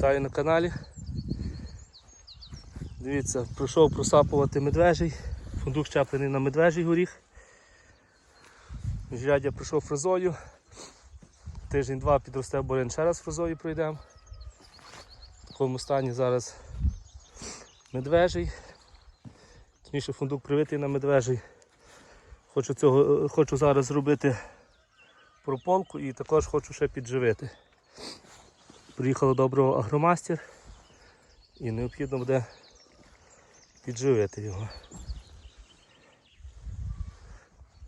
Вітаю на каналі. Дивіться, прийшов просапувати медвежий. Фундук щеплений на медвежий горіх. Міжрядя пройшов фрезою. Тиждень-два підросте борин, ще раз фрезою пройдемо. В такому стані зараз медвежий. Точніше фундук привитий на медвежий. Хочу, цього, хочу зараз зробити прополку і також хочу ще підживити. Приїхало доброго агромастер і необхідно буде підживити його.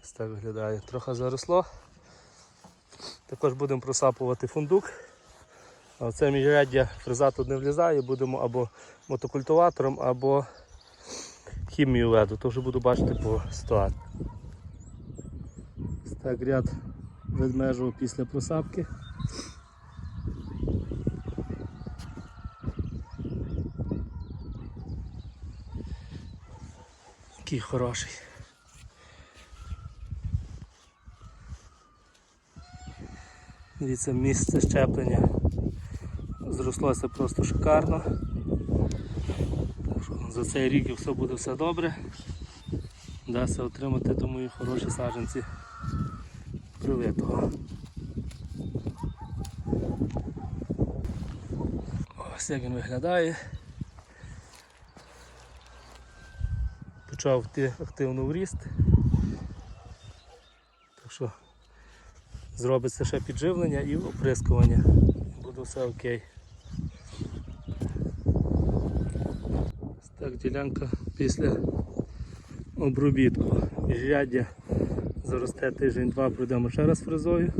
Ось так виглядає. Трохи заросло. Також будемо просапувати фундук. А оце міжряддя фреза тут не влізає, будемо або мотокультиватором, або хімію веду, то вже буду бачити по ситуації. Так ряд ведмежого після просапки. Який хороший. Дивіться, місце щеплення зрослося просто шикарно. За цей рік все буде все добре. Вдасться отримати, думаю, хороші саджанці привитого. Ось як він виглядає. Почав активно в ріст. Так що зробиться ще підживлення і оприскування. Буде все окей. Ось так ділянка після обробітку. Міжряддя заросте тиждень-два, пройдемо ще раз фрезою.